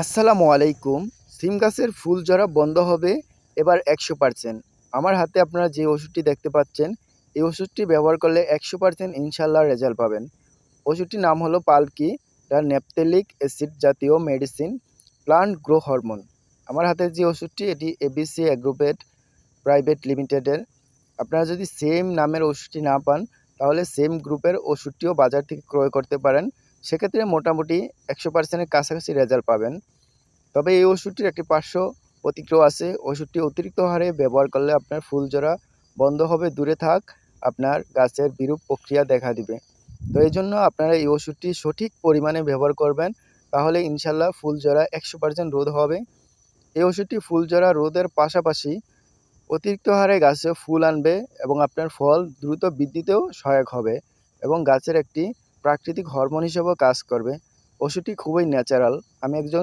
আসসালামু আলাইকুম। সিম গাছের ফুল ঝরা বন্ধ হবে, এবার একশো পার্সেন্ট আমার হাতে আপনারা যে ওষুধটি দেখতে পাচ্ছেন, এই ওষুধটি ব্যবহার করলে একশো পার্সেন্ট ইনশাল্লাহ রেজাল্ট পাবেন। ওষুধটির নাম হলো পালকি এটা নেপথেলিক অ্যাসিড জাতীয় মেডিসিন, প্লান্ট গ্রো হরমোন। আমার হাতে যে ওষুধটি, এটি এবিসি অ্যাগ্রোপেট প্রাইভেট লিমিটেডের। আপনারা যদি সেম নামের ওষুধটি না পান, তাহলে সেম গ্রুপের ওষুধটিও বাজার থেকে ক্রয় করতে পারেন। সেক্ষেত্রে মোটামুটি একশো পার্সেন্টের কাছাকাছি রেজাল্ট পাবেন। তবে এই ওষুধটির একটি পার্শ্ব প্রতিক্রিয়া আছে। ওষুধটি অতিরিক্ত হারে ব্যবহার করলে আপনার ফুল জরা বন্ধ হবে, দূরে থাক, আপনার গাছের বিরূপ প্রক্রিয়া দেখা দিবে। তো এই জন্য আপনারা এই ওষুধটি সঠিক পরিমাণে ব্যবহার করবেন, তাহলে ইনশাল্লাহ ফুল জরা একশো পার্সেন্ট রোধ হবে। এই ওষুধটি ফুল জরা রোধের পাশাপাশি অতিরিক্ত হারে গাছে ফুল আনবে এবং আপনার ফল দ্রুত বৃদ্ধিতেও সহায়ক হবে এবং গাছের একটি প্রাকৃতিক হরমোন হিসেবেও কাজ করবে। ওষুধটি খুবই ন্যাচারাল আমি একজন